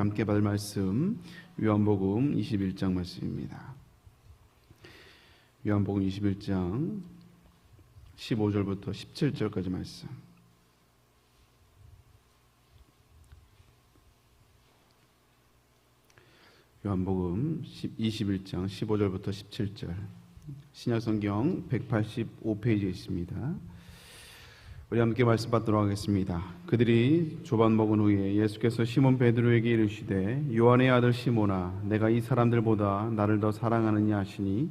함께 받을 말씀 요한복음 21장 말씀입니다. 요한복음 21장 15절부터 17절까지 말씀. 요한복음 21장 15절부터 17절. 신약성경 185페이지에 있습니다. 우리 함께 말씀 받도록 하겠습니다. 그들이 조반 먹은 후에 예수께서 시몬 베드로에게 이르시되 요한의 아들 시몬아 내가 이 사람들보다 나를 더 사랑하느냐 하시니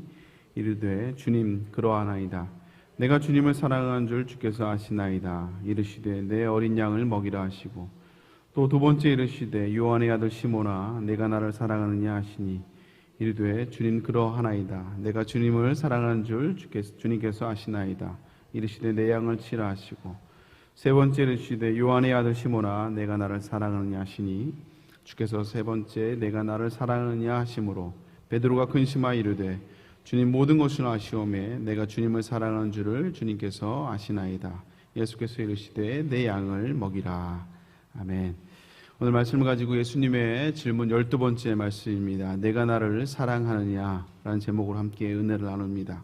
이르되 주님 그러하나이다. 내가 주님을 사랑하는 줄 주께서 아시나이다. 이르시되 내 어린 양을 먹이라 하시고 또 두 번째 이르시되 요한의 아들 시몬아 내가 나를 사랑하느냐 하시니 이르되 주님 그러하나이다. 내가 주님을 사랑하는 줄 주께서, 주님께서 아시나이다. 이르시되 내 양을 치라 하시고 세 번째 이르시되 요한의 아들 시몬아 내가 나를 사랑하느냐 하시니 주께서 세 번째 내가 나를 사랑하느냐 하심으로 베드로가 근심하여 이르되 주님 모든 것을 아시오매 내가 주님을 사랑하는 줄을 주님께서 아시나이다. 예수께서 이르시되 내 양을 먹이라. 아멘. 오늘 말씀을 가지고 예수님의 질문 열두 번째 말씀입니다. 내가 나를 사랑하느냐라는 제목으로 함께 은혜를 나눕니다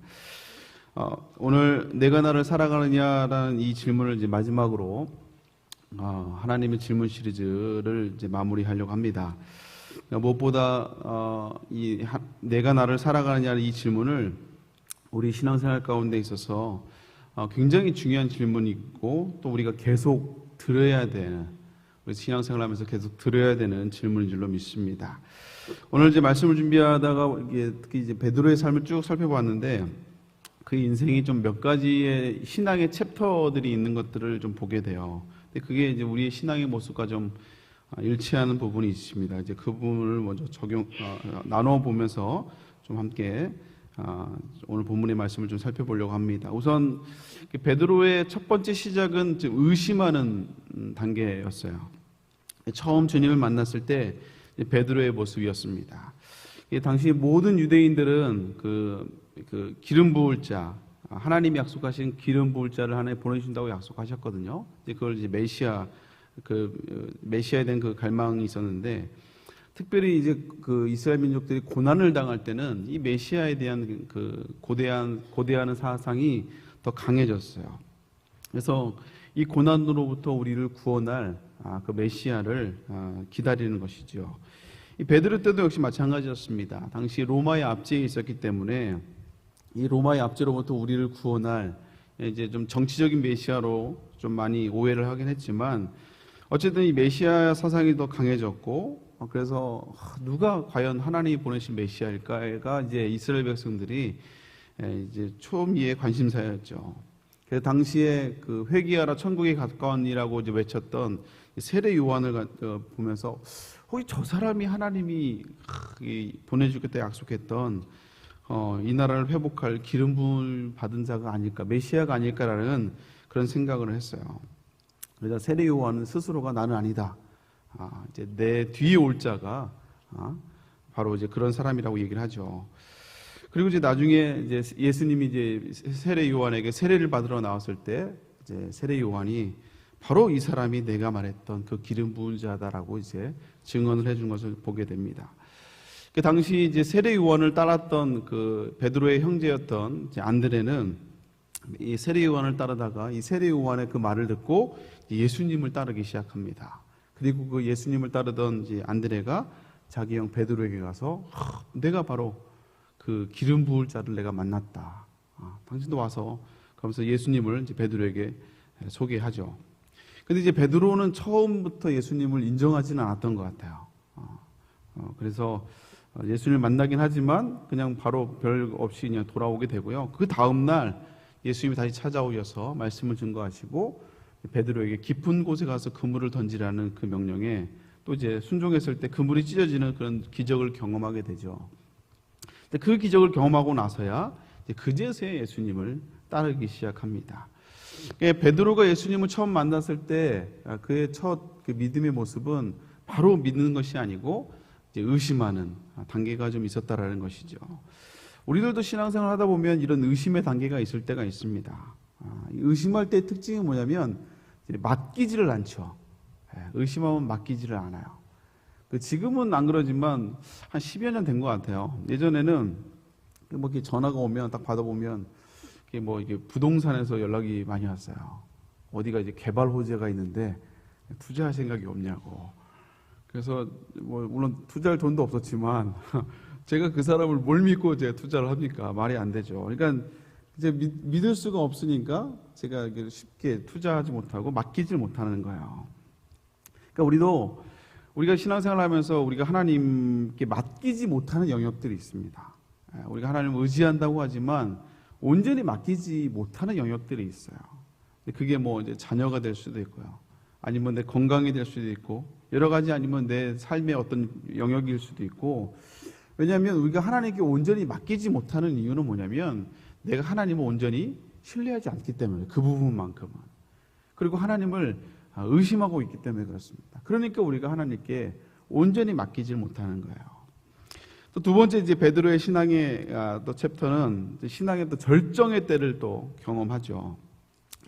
어, 오늘 내가 나를 사랑하느냐라는 이 질문을 이제 마지막으로 어, 하나님의 질문 시리즈를 이제 마무리하려고 합니다. 무엇보다 어, 이 하, 내가 나를 사랑하느냐는 이 질문을 우리 신앙생활 가운데 있어서 어, 굉장히 중요한 질문이고 또 우리가 계속 들어야 되는 우리 신앙생활 하면서 계속 들어야 되는 질문인 줄로 믿습니다. 오늘 이제 말씀을 준비하다가 이게 특히 이제 베드로의 삶을 쭉 살펴봤는데 그 인생이 좀 몇 가지의 신앙의 챕터들이 있는 것들을 좀 보게 돼요. 근데 그게 이제 우리의 신앙의 모습과 좀 아, 일치하는 부분이 있습니다. 이제 그 부분을 먼저 적용 어, 나눠 보면서 좀 함께 아, 오늘 본문의 말씀을 좀 살펴보려고 합니다. 우선 베드로의 첫 번째 시작은 의심하는 단계였어요. 처음 주님을 만났을 때 베드로의 모습이었습니다. 당시 모든 유대인들은 그, 그 기름 부을 자, 하나님이 약속하신 기름 부을 자를 하나에 보내주신다고 약속하셨거든요. 그걸 이제 메시아, 그 메시아에 대한 그 갈망이 있었는데, 특별히 이제 그 이스라엘 민족들이 고난을 당할 때는 이 메시아에 대한 그 고대한 고대하는 사상이 더 강해졌어요. 그래서 이 고난으로부터 우리를 구원할 아, 그 메시아를 아, 기다리는 것이죠. 이 베드로 때도 역시 마찬가지였습니다. 당시 로마의 압제에 있었기 때문에 이 로마의 압제로부터 우리를 구원할 이제 좀 정치적인 메시아로 좀 많이 오해를 하긴 했지만 어쨌든 이 메시아 사상이 더 강해졌고 그래서 누가 과연 하나님이 보내신 메시아일까가 이제 이스라엘 백성들이 이제 초미의 관심사였죠. 그래서 당시에 그 회개하라 천국에 가까운이라고 이제 외쳤던 세례 요한을 어, 보면서 혹시 저 사람이 하나님이 보내주겠다 약속했던 어, 이 나라를 회복할 기름 부을 받은 자가 아닐까, 메시아가 아닐까라는 그런 생각을 했어요. 그래서 세례 요한은 스스로가 나는 아니다. 아, 이제 내 뒤에 올 자가 아, 바로 이제 그런 사람이라고 얘기를 하죠. 그리고 이제 나중에 이제 예수님이 이제 세례 요한에게 세례를 받으러 나왔을 때 이제 세례 요한이 바로 이 사람이 내가 말했던 그 기름 부은 자다라고 이제 증언을 해준 것을 보게 됩니다. 그 당시 이제 세례 요한을 따랐던 그 베드로의 형제였던 안드레는 이 세례 요한을 따르다가 이 세례 요한의 그 말을 듣고 예수님을 따르기 시작합니다. 그리고 그 예수님을 따르던 이제 안드레가 자기 형 베드로에게 가서 내가 바로 그 기름 부을 자를 내가 만났다. 아, 당신도 와서 그러면서 예수님을 이제 베드로에게 소개하죠. 근데 이제 베드로는 처음부터 예수님을 인정하지는 않았던 것 같아요. 어, 어, 그래서 예수님을 만나긴 하지만 그냥 바로 별 없이 그냥 돌아오게 되고요. 그 다음 날 예수님이 다시 찾아오셔서 말씀을 증거하시고 베드로에게 깊은 곳에 가서 그물을 던지라는 그 명령에 또 이제 순종했을 때 그물이 찢어지는 그런 기적을 경험하게 되죠. 그 기적을 경험하고 나서야 그제서야 예수님을 따르기 시작합니다. 예, 베드로가 예수님을 처음 만났을 때 아, 그의 첫 그 믿음의 모습은 바로 믿는 것이 아니고 의심하는 단계가 좀 있었다라는 것이죠. 우리들도 신앙생활 하다 보면 이런 의심의 단계가 있을 때가 있습니다. 아, 의심할 때의 특징이 뭐냐면 맡기지를 않죠. 예, 의심하면 맡기지를 않아요. 그 지금은 안 그러지만 한 10여 년 된 것 같아요. 예전에는 뭐 이렇게 전화가 오면 딱 받아보면 뭐 이게 부동산에서 연락이 많이 왔어요. 어디가 이제 개발 호재가 있는데 투자할 생각이 없냐고. 그래서 뭐 물론 투자할 돈도 없었지만 제가 그 사람을 뭘 믿고 제가 투자를 합니까? 말이 안 되죠. 그러니까 이제 믿, 믿을 수가 없으니까 제가 쉽게 투자하지 못하고 맡기질 못하는 거예요. 그러니까 우리도 우리가 신앙생활 하면서 우리가 하나님께 맡기지 못하는 영역들이 있습니다. 예, 우리가 하나님을 의지한다고 하지만 온전히 맡기지 못하는 영역들이 있어요. 그게 뭐 이제 자녀가 될 수도 있고요. 아니면 내 건강이 될 수도 있고 여러 가지 아니면 내 삶의 어떤 영역일 수도 있고 왜냐하면 우리가 하나님께 온전히 맡기지 못하는 이유는 뭐냐면 내가 하나님을 온전히 신뢰하지 않기 때문에 그 부분만큼은 그리고 하나님을 아, 의심하고 있기 때문에 그렇습니다. 그러니까 우리가 하나님께 온전히 맡기질 못하는 거예요. 또 두 번째 이제 베드로의 신앙의 아, 또 챕터는 신앙의 또 절정의 때를 또 경험하죠.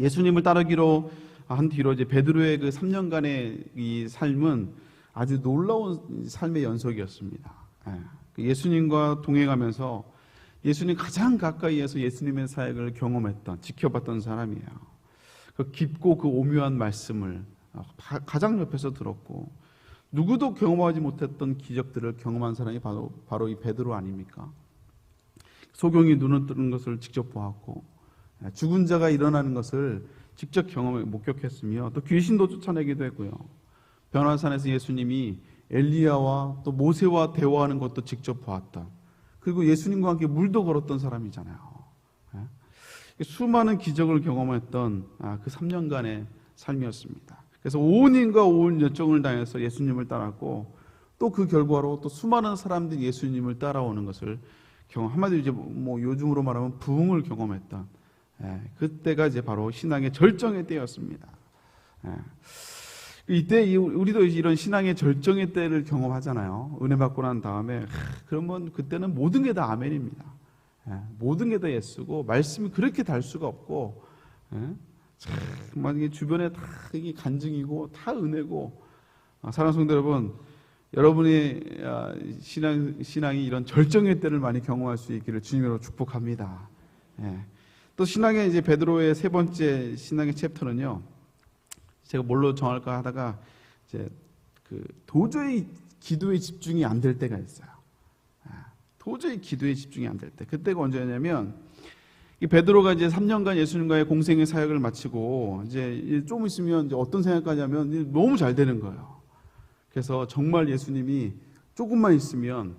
예수님을 따르기로 한 뒤로 이제 베드로의 그 3년간의 이 삶은 아주 놀라운 삶의 연속이었습니다. 예. 그 예수님과 동행하면서 예수님 가장 가까이에서 예수님의 사역을 경험했던 지켜봤던 사람이에요. 그 깊고 그 오묘한 말씀을 가장 옆에서 들었고 누구도 경험하지 못했던 기적들을 경험한 사람이 바로 바로 이 베드로 아닙니까? 소경이 눈을 뜨는 것을 직접 보았고 죽은 자가 일어나는 것을 직접 경험해 목격했으며 또 귀신도 쫓아내기도 했고요. 변화산에서 예수님이 엘리야와 또 모세와 대화하는 것도 직접 보았다. 그리고 예수님과 함께 물도 걸었던 사람이잖아요. 예? 수많은 기적을 경험했던 아, 그 3년간의 삶이었습니다. 그래서 온 인과 온 열정을 다해서 예수님을 따랐고 또 그 결과로 또 수많은 사람들이 예수님을 따라오는 것을 경험 한마디로 이제 뭐 요즘으로 말하면 부흥을 경험했던 예, 그때가 이제 바로 신앙의 절정의 때였습니다. 예. 이때 우리도 이런 신앙의 절정의 때를 경험하잖아요. 은혜 받고 난 다음에 그러면 그때는 모든 게 다 아멘입니다. 예, 모든 게 다 예수고 말씀이 그렇게 달 수가 없고 참 이게 주변에 다 이게 간증이고 다 은혜고 아, 사랑하는 성도 여러분 여러분의 아, 신앙 신앙이 이런 절정의 때를 많이 경험할 수 있기를 주님으로 축복합니다. 또 신앙의 이제 베드로의 세 번째 신앙의 챕터는요. 제가 뭘로 정할까 하다가 이제 그 도저히 기도에 집중이 안 될 때가 있어요. 아, 도저히 기도에 집중이 안 될 때. 그때가 언제냐면 이 베드로가 이제 3년간 예수님과의 공생의 사역을 마치고 이제 좀 있으면 이제 어떤 생각까지 하면 너무 잘 되는 거예요. 그래서 정말 예수님이 조금만 있으면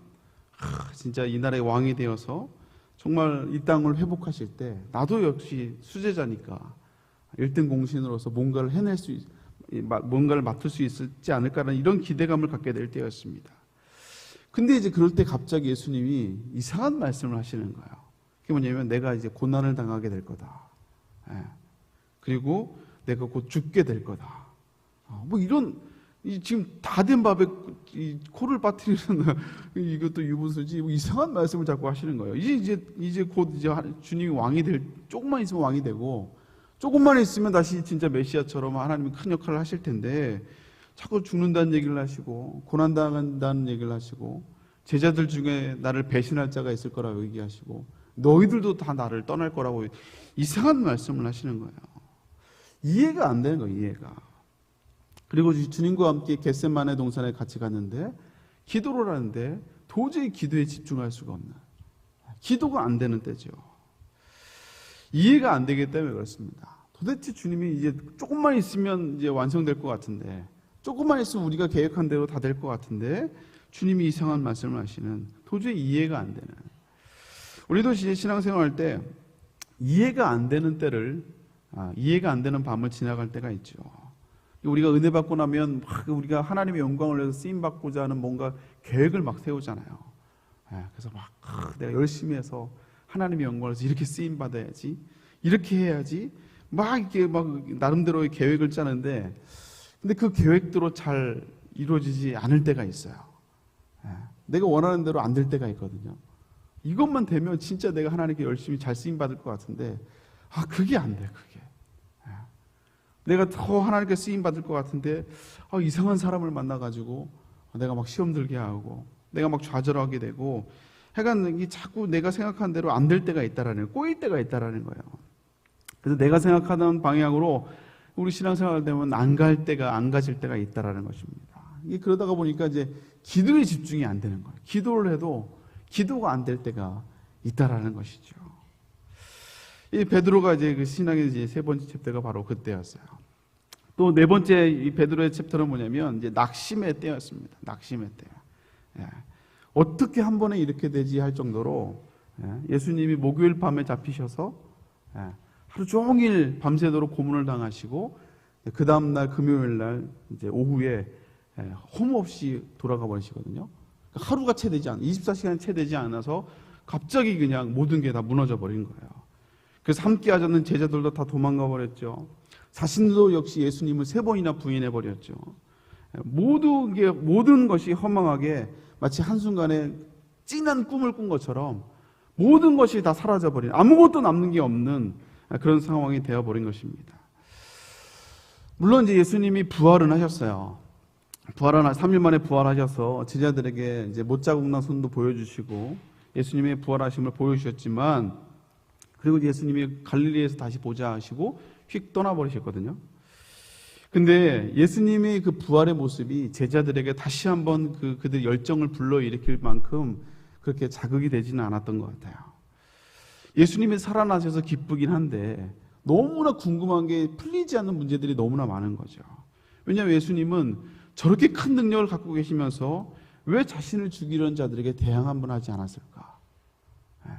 하, 진짜 이 나라의 왕이 되어서 정말 이 땅을 회복하실 때 나도 역시 수제자니까 1등 공신으로서 뭔가를 해낼 수 있, 뭔가를 맡을 수 있지 않을까라는 이런 기대감을 갖게 될 때였습니다. 근데 이제 그럴 때 갑자기 예수님이 이상한 말씀을 하시는 거예요. 그게 뭐냐면 내가 이제 고난을 당하게 될 거다. 예. 그리고 내가 곧 죽게 될 거다. 어, 뭐 이런 지금 다 된 밥에 코를 빠뜨리는 이것도 유분수지 뭐 이상한 말씀을 자꾸 하시는 거예요. 이제 이제 이제 곧 이제 주님이 왕이 될 조금만 있으면 왕이 되고 조금만 있으면 다시 진짜 메시아처럼 하나님이 큰 역할을 하실 텐데 자꾸 죽는다는 얘기를 하시고 고난 당한다는 얘기를 하시고 제자들 중에 나를 배신할 자가 있을 거라고 얘기하시고 너희들도 다 나를 떠날 거라고 이상한 말씀을 하시는 거예요. 이해가 안 되는 거예요, 이해가. 그리고 주님과 함께 겟셋만의 동산에 같이 갔는데 기도를 하는데 도저히 기도에 집중할 수가 없는 기도가 안 되는 때죠. 이해가 안 되기 때문에 그렇습니다. 도대체 주님이 이제 조금만 있으면 이제 완성될 것 같은데, 조금만 있으면 우리가 계획한 대로 다 될 것 같은데, 주님이 이상한 말씀을 하시는 도저히 이해가 안 되는. 우리도 신앙생활 할때 이해가 안 되는 때를, 아, 이해가 안 되는 밤을 지나갈 때가 있죠. 우리가 은혜 받고 나면 막 우리가 하나님의 영광을 위해서 쓰임 받고자 하는 뭔가 계획을 막 세우잖아요. 예, 그래서 막 내가 열심히 해서 하나님의 영광을 위해서 이렇게 쓰임 받아야지, 이렇게 해야지, 막 이렇게 막 나름대로의 계획을 짜는데 근데 그 계획대로 잘 이루어지지 않을 때가 있어요. 예. 내가 원하는 대로 안 될 때가 있거든요. 이것만 되면 진짜 내가 하나님께 열심히 잘 쓰임 받을 것 같은데 아 그게 안 돼, 그게. 예. 내가 더 하나님께 쓰임 받을 것 같은데 아, 이상한 사람을 만나가지고 내가 막 시험 들게 하고 내가 막 좌절하게 되고 하여간 이 자꾸 내가 생각한 대로 안 될 때가 있다라는. 꼬일 때가 있다라는 거예요. 그래서 내가 생각하는 방향으로 우리 신앙생활 되면 안 갈 때가 안 가질 때가 있다라는 것입니다. 그러다가 보니까 이제 기도에 집중이 안 되는 거예요. 기도를 해도 기도가 안 될 때가 있다라는 것이죠. 이 베드로가 이제 그 신앙의 이제 세 번째 챕터가 바로 그때였어요. 또 네 번째 이 베드로의 챕터는 뭐냐면 이제 낙심의 때였습니다. 낙심의 때. 예. 어떻게 한 번에 이렇게 되지 할 정도로 예. 예수님이 목요일 밤에 잡히셔서 예. 하루 종일 밤새도록 고문을 당하시고 그 다음 날 금요일 날 이제 오후에 예, 홈 없이 돌아가 버리시거든요. 하루가 채 되지 않, 24시간이 채 되지 않아서 갑자기 그냥 모든 게 다 무너져 버린 거예요. 그래서 함께 하자는 제자들도 다 도망가 버렸죠. 자신도 역시 예수님을 세 번이나 부인해 버렸죠. 모든 게 모든 것이 허망하게 마치 한순간에 진한 꿈을 꾼 것처럼 모든 것이 다 사라져 버린 아무것도 남는 게 없는 그런 상황이 되어 버린 것입니다. 물론 이제 예수님이 부활은 하셨어요. 부활은 3일 만에 부활하셔서 제자들에게 이제 못 자국 난 손도 보여주시고 예수님의 부활하심을 보여주셨지만 그리고 예수님이 갈릴리에서 다시 보자 하시고 휙 떠나버리셨거든요. 근데 예수님의 그 부활의 모습이 제자들에게 다시 한번 그 그들 열정을 불러일으킬 만큼 그렇게 자극이 되지는 않았던 것 같아요. 예수님이 살아나셔서 기쁘긴 한데 너무나 궁금한 게 풀리지 않는 문제들이 너무나 많은 거죠. 왜냐하면 예수님은 저렇게 큰 능력을 갖고 계시면서 왜 자신을 죽이려는 자들에게 대항 한번 하지 않았을까? 예.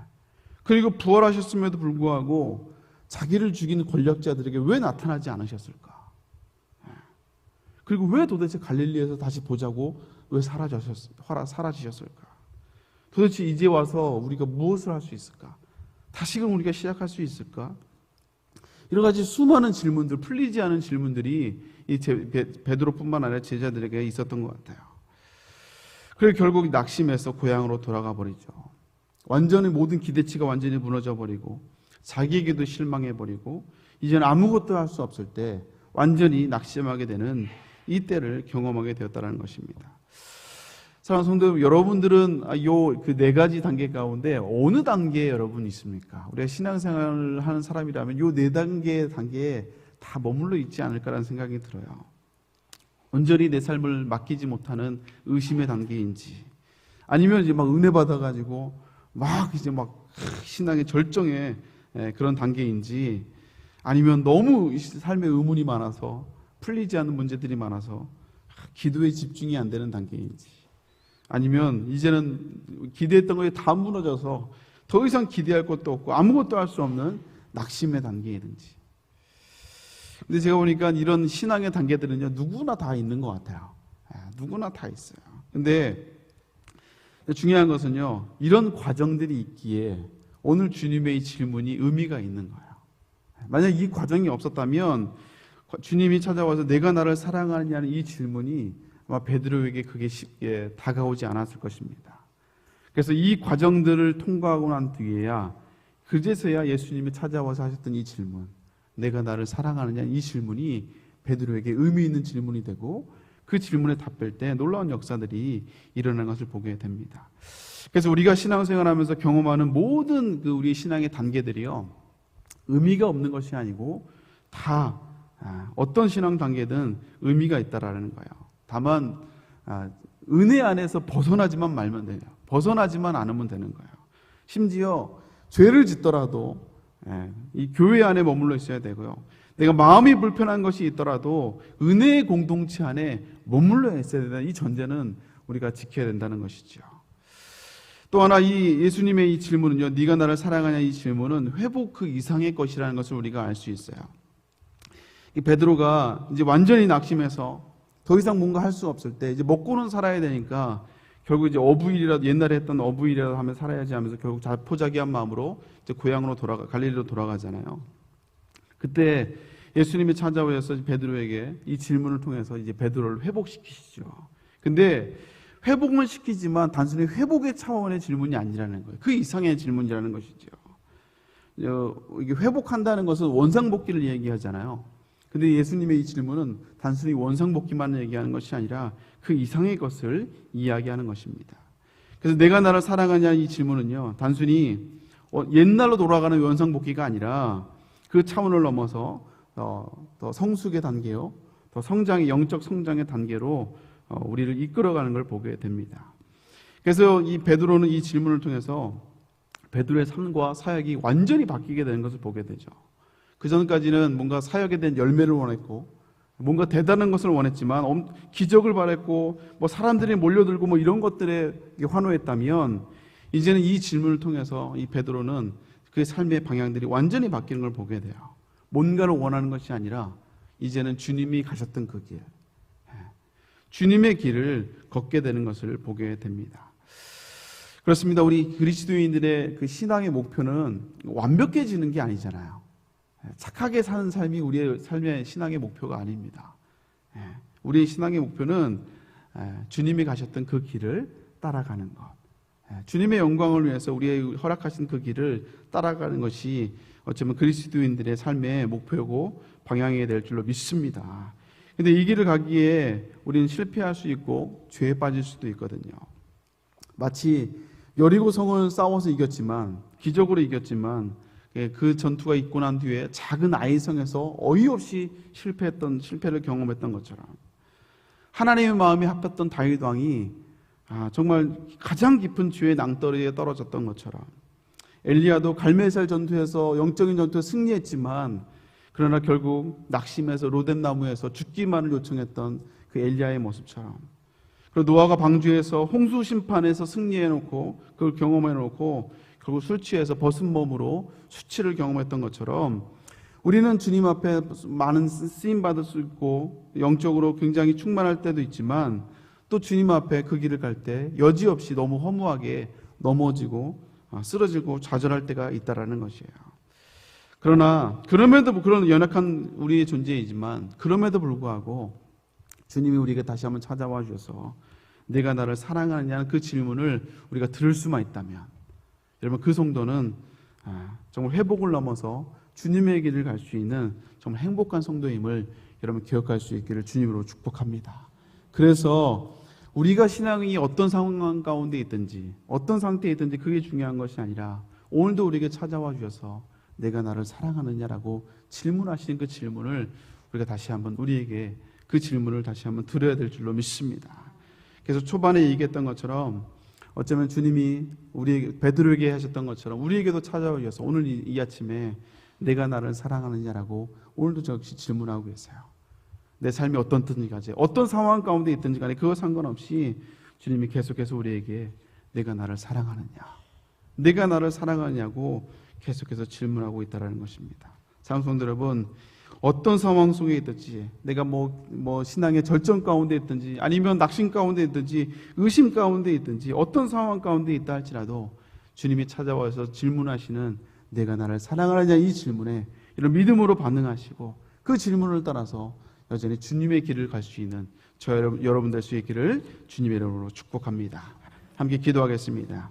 그리고 부활하셨음에도 불구하고 자기를 죽이는 권력자들에게 왜 나타나지 않으셨을까? 예. 그리고 왜 도대체 갈릴리에서 다시 보자고 왜 사라지셨을까? 도대체 이제 와서 우리가 무엇을 할 수 있을까? 다시금 우리가 시작할 수 있을까? 여러 가지 수많은 질문들, 풀리지 않은 질문들이 이 베드로뿐만 아니라 제자들에게 있었던 것 같아요. 그리고 결국 낙심해서 고향으로 돌아가 버리죠. 완전히 모든 기대치가 완전히 무너져 버리고 자기에게도 실망해 버리고 이제는 아무것도 할 수 없을 때 완전히 낙심하게 되는 이 때를 경험하게 되었다는 것입니다. 사랑하는 성도 여러분, 여러분들은 요 그 네 가지 단계 가운데 어느 단계에 여러분 있습니까? 우리가 신앙생활을 하는 사람이라면 요 네 단계 단계에 다 머물러 있지 않을까라는 생각이 들어요. 온전히 내 삶을 맡기지 못하는 의심의 단계인지, 아니면 이제 막 은혜 받아가지고 막 이제 막 신앙의 절정의 예, 그런 단계인지, 아니면 너무 이 삶에 의문이 많아서 풀리지 않는 문제들이 많아서 기도에 집중이 안 되는 단계인지, 아니면 이제는 기대했던 것이 다 무너져서 더 이상 기대할 것도 없고 아무것도 할 수 없는 낙심의 단계이든지. 근데 제가 보니까 이런 신앙의 단계들은요, 누구나 다 있는 것 같아요. 예, 누구나 다 있어요. 근데 중요한 것은요, 이런 과정들이 있기에 오늘 주님의 이 질문이 의미가 있는 거예요. 만약 이 과정이 없었다면 주님이 찾아와서 내가 나를 사랑하느냐는 이 질문이 아마 베드로에게 그게 쉽게 다가오지 않았을 것입니다. 그래서 이 과정들을 통과하고 난 뒤에야 그제서야 예수님이 찾아와서 하셨던 이 질문, 내가 나를 사랑하느냐 이 질문이 베드로에게 의미 있는 질문이 되고 그 질문에 답할 때 놀라운 역사들이 일어나는 것을 보게 됩니다. 그래서 우리가 신앙생활하면서 경험하는 모든 그 우리 신앙의 단계들이요 의미가 없는 것이 아니고 다 아, 어떤 신앙 단계든 의미가 있다라는 거예요. 다만 아, 은혜 안에서 벗어나지만 말면 돼요. 벗어나지만 않으면 되는 거예요. 심지어 죄를 짓더라도 예, 이 교회 안에 머물러 있어야 되고요. 내가 마음이 불편한 것이 있더라도 은혜의 공동체 안에 머물러 있어야 된다는 이 전제는 우리가 지켜야 된다는 것이죠. 또 하나 이 예수님의 이 질문은요. 네가 나를 사랑하냐 이 질문은 회복 그 이상의 것이라는 것을 우리가 알 수 있어요. 이 베드로가 이제 완전히 낙심해서 더 이상 뭔가 할 수 없을 때 이제 먹고는 살아야 되니까 결국 이제 어부일이라도 옛날에 했던 어부일이라도 하면 살아야지 하면서 결국 자포자기한 마음으로 이제 고향으로 돌아가 갈릴리로 돌아가잖아요. 그때 예수님이 찾아오셔서 베드로에게 이 질문을 통해서 이제 베드로를 회복시키시죠. 근데 회복은 시키지만 단순히 회복의 차원의 질문이 아니라는 거예요. 그 이상의 질문이라는 것이죠. 어, 이게 회복한다는 것은 원상복귀를 얘기하잖아요. 근데 예수님의 이 질문은 단순히 원상복귀만 얘기하는 것이 아니라 그 이상의 것을 이야기하는 것입니다. 그래서 내가 나를 사랑하냐 이 질문은요, 단순히 어, 옛날로 돌아가는 원상복귀가 아니라 그 차원을 넘어서 어, 더 성숙의 단계요, 더 성장의 영적 성장의 단계로 어, 우리를 이끌어가는 걸 보게 됩니다. 그래서 이 베드로는 이 질문을 통해서 베드로의 삶과 사역이 완전히 바뀌게 되는 것을 보게 되죠. 그 전까지는 뭔가 사역에 대한 열매를 원했고 뭔가 대단한 것을 원했지만 엄- 기적을 바랬고 뭐 사람들이 몰려들고 뭐 이런 것들에 환호했다면 이제는 이 질문을 통해서 이 베드로는 그의 삶의 방향들이 완전히 바뀌는 걸 보게 돼요. 뭔가를 원하는 것이 아니라 이제는 주님이 가셨던 그 길, 예. 주님의 길을 걷게 되는 것을 보게 됩니다. 그렇습니다. 우리 그리스도인들의 그 신앙의 목표는 완벽해지는 게 아니잖아요. 예, 착하게 사는 삶이 우리의 삶의 신앙의 목표가 아닙니다. 예, 우리의 신앙의 목표는 예, 주님이 가셨던 그 길을 따라가는 것. 예, 주님의 영광을 위해서 우리의 허락하신 그 길을 따라가는 것이 어쩌면 그리스도인들의 삶의 목표고 방향이 될 줄로 믿습니다. 근데 이 길을 가기에 우리는 실패할 수 있고 죄에 빠질 수도 있거든요. 마치 여리고 성을 싸워서 이겼지만 기적으로 이겼지만 예, 그 전투가 있고 난 뒤에 작은 아이성에서 어이없이 실패했던 실패를 경험했던 것처럼 하나님의 마음이 합했던 다윗 왕이 아, 정말 가장 깊은 죄의 낭떠러리에 떨어졌던 것처럼 엘리야도 갈멜살 전투에서 영적인 전투에 승리했지만 그러나 결국 낙심해서 로뎀 나무에서 죽기만을 요청했던 그 엘리야의 모습처럼 그리고 노아가 방주에서 홍수 심판에서 승리해 놓고 그걸 경험해 놓고 결국 술 취해서 벗은 몸으로 수치를 경험했던 것처럼 우리는 주님 앞에 많은 쓰임 받을 수 있고 영적으로 굉장히 충만할 때도 있지만 또 주님 앞에 그 길을 갈 때 여지없이 너무 허무하게 넘어지고 아, 쓰러지고 좌절할 때가 있다라는 것이에요. 그러나 그럼에도 불- 그런 연약한 우리의 존재이지만 그럼에도 불구하고 주님이 우리에게 다시 한번 찾아와 주셔서 내가 나를 사랑하느냐는 그 질문을 우리가 들을 수만 있다면 여러분 그 성도는 아, 정말 회복을 넘어서 주님의 길을 갈 수 있는 정말 행복한 성도임을 여러분 기억할 수 있기를 주님으로 축복합니다. 그래서 우리가 신앙이 어떤 상황 가운데 있든지 어떤 상태에 있든지 그게 중요한 것이 아니라 오늘도 우리에게 찾아와 주셔서 내가 나를 사랑하느냐라고 질문하시는 그 질문을 우리가 다시 한번 우리에게 그 질문을 다시 한번 드려야 될 줄로 믿습니다. 그래서 초반에 얘기했던 것처럼 어쩌면 주님이 우리 베드로에게 하셨던 것처럼 우리에게도 찾아와 주셔서 오늘 이, 이 아침에 내가 나를 사랑하느냐라고 오늘도 저 역시 질문하고 계세요. 내 삶이 어떤 가지 어떤 상황 가운데 있든지 간에 그거 상관없이 주님이 계속해서 우리에게 내가 나를 사랑하느냐 내가 나를 사랑하냐고 계속해서 질문하고 있다라는 것입니다. 장성들 여러분 어떤 상황 속에 있든지 내가 뭐, 뭐 신앙의 절정 가운데 있든지 아니면 낙심 가운데 있든지 의심 가운데 있든지 어떤 상황 가운데 있다 할지라도 주님이 찾아와서 질문하시는 내가 나를 사랑하느냐 이 질문에 이런 믿음으로 반응하시고 그 질문을 따라서 여전히 주님의 길을 갈 수 있는 저 여러분, 여러분 될수 있기를 주님의 이름으로 축복합니다. 함께 기도하겠습니다.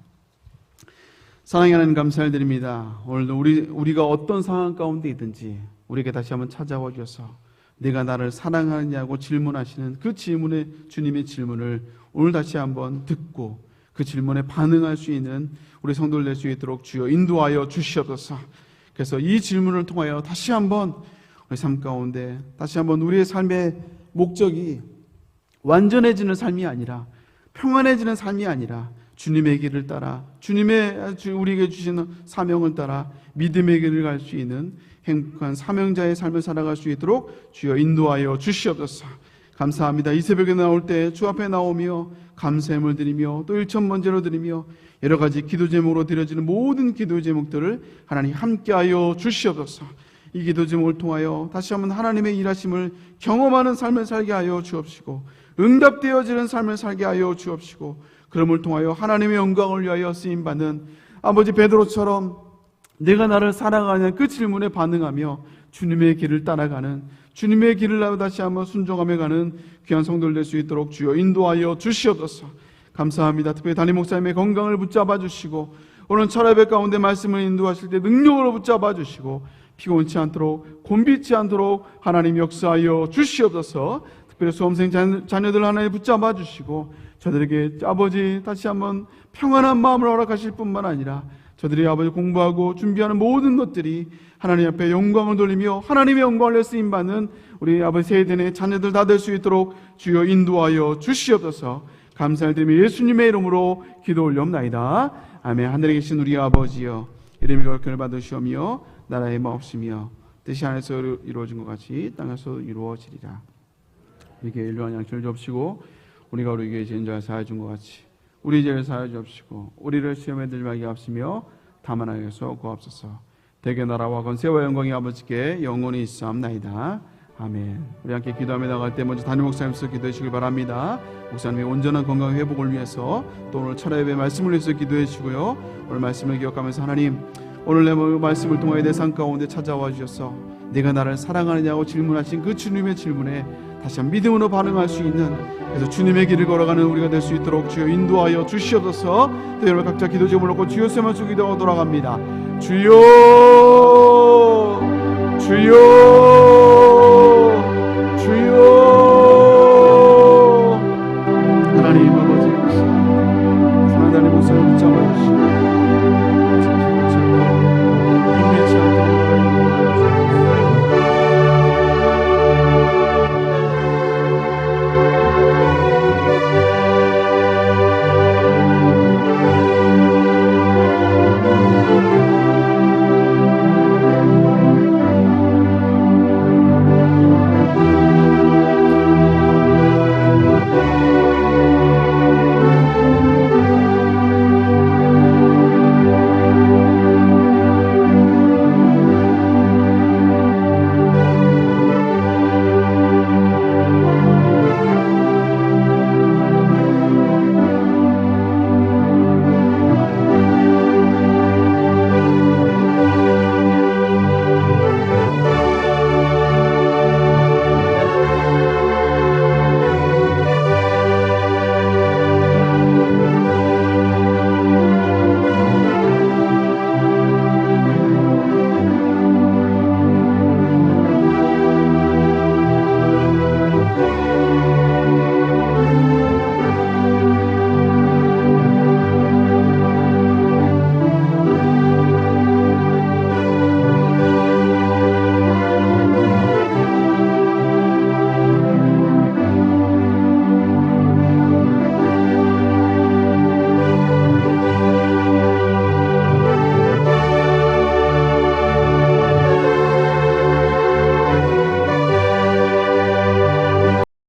사랑의 하나님 감사를 드립니다. 오늘도 우리, 우리가 어떤 상황 가운데 있든지 우리에게 다시 한번 찾아와 주셔서 내가 나를 사랑하느냐고 질문하시는 그 질문에 주님의 질문을 오늘 다시 한번 듣고 그 질문에 반응할 수 있는 우리 성도를 낼 수 있도록 주여 인도하여 주시옵소서. 그래서 이 질문을 통하여 다시 한번 우리 삶 가운데 다시 한번 우리의 삶의 목적이 완전해지는 삶이 아니라 평안해지는 삶이 아니라 주님의 길을 따라 주님의 주- 우리에게 주시는 사명을 따라 믿음의 길을 갈 수 있는 행복한 사명자의 삶을 살아갈 수 있도록 주여 인도하여 주시옵소서. 감사합니다. 이 새벽에 나올 때 주 앞에 나오며 감사함을 드리며 또 일천번제로 드리며 여러 가지 기도 제목으로 드려지는 모든 기도 제목들을 하나님 함께하여 주시옵소서. 이 기도 제목을 통하여 다시 한번 하나님의 일하심을 경험하는 삶을 살게 하여 주옵시고 응답되어지는 삶을 살게 하여 주옵시고 그럼을 통하여 하나님의 영광을 위하여 쓰임 받는 아버지 베드로처럼 내가 나를 사랑하냐 그 질문에 반응하며 주님의 길을 따라가는 주님의 길을 나고 다시 한번 순종하며 가는 귀한 성도를 될 수 있도록 주여 인도하여 주시옵소서. 감사합니다. 특별히 담임 목사님의 건강을 붙잡아 주시고 오늘 철야배 가운데 말씀을 인도하실 때 능력으로 붙잡아 주시고 피곤치 않도록 곤비치 않도록 하나님 역사하여 주시옵소서. 특별히 수험생 자녀- 자녀들 하나에 붙잡아 주시고 저들에게 아버지 다시 한번 평안한 마음을 허락하실 뿐만 아니라 저들이 아버지 공부하고 준비하는 모든 것들이 하나님 앞에 영광을 돌리며 하나님의 영광을 쓰임 받는 우리 아버지 세대의 자녀들 다 될 수 있도록 주여 인도하여 주시옵소서. 감사를 드리며 예수님의 이름으로 기도 올려옵나이다. 아멘. 하늘에 계신 우리 아버지여 이름이 거룩을 받으시오며 나라의 마옵시며 뜻이 하늘에서 이루어진 것 같이 땅에서 이루어지리라. 우리에게 일루한 양식을 접시고 우리가 우리에게 죄인자를 사하여 준것 같이 우리 죄를 사하여 주옵시고 우리를 시험에 들지 말게 합시며 다만 하여서 구하옵소서. 대개 나라와 건세와 영광이 아버지께 영원히 있사옵나이다. 아멘. 우리 함께 기도하며 나갈 때 먼저 담임 목사님께서 기도해 주시길 바랍니다. 목사님의 온전한 건강 회복을 위해서 또 오늘 철야 예배 말씀을 위해서 기도해 주시고요. 오늘 말씀을 기억하면서 하나님 오늘 내 말씀을 통하여 내 삶 가운데 찾아와 주셔서 내가 나를 사랑하느냐고 질문하신 그 주님의 질문에 다시 한 믿음으로 반응할 수 있는 그래서 주님의 길을 걸어가는 우리가 될 수 있도록 주여 인도하여 주시옵소서. 또 여러분 각자 기도 제목을 놓고 주여 세만 기도하고 돌아갑니다. 주여 주여